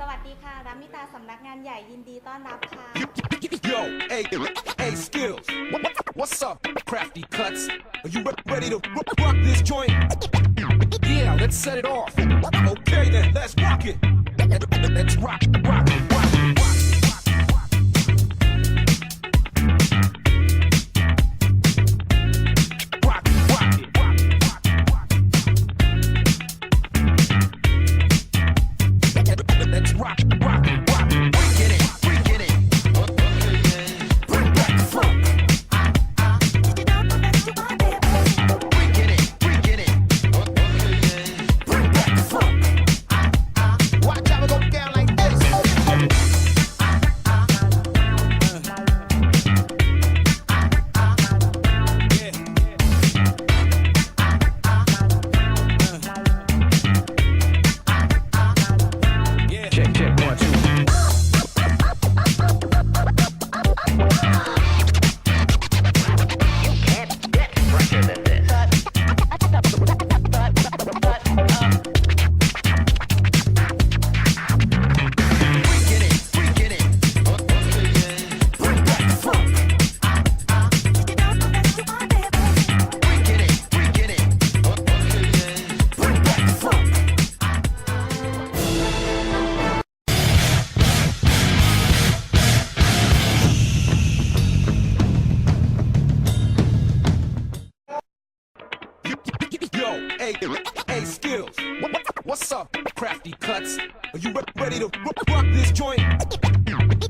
สวัสดีค่ะรัมมิตาสำนักงานใหญ่ยินดีต้อนรับค่ะ Yo, hey, hey, skills. What's up, crafty cuts? Are you re- ready to ro- rock this joint? Yeah, let's set it off. Okay then, let's rock it. Let's rock. Rock, rock. Rock, Hey, hey, skills. What's up, crafty cuts? Are you ready to rock this joint?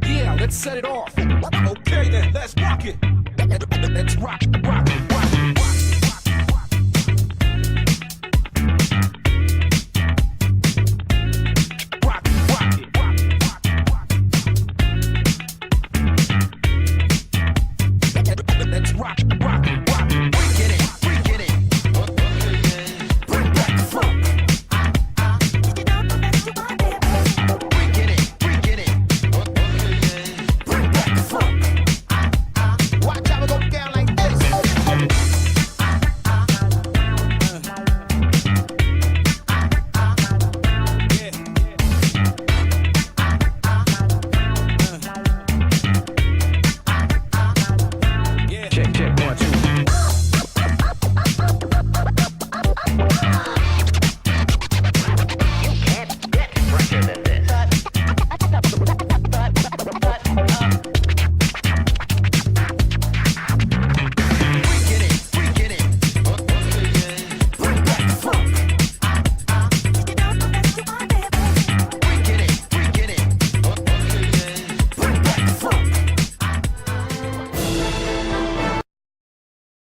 Yeah, let's set it off. Okay, then, let's rock it. Let's rock, rock, rock. rock.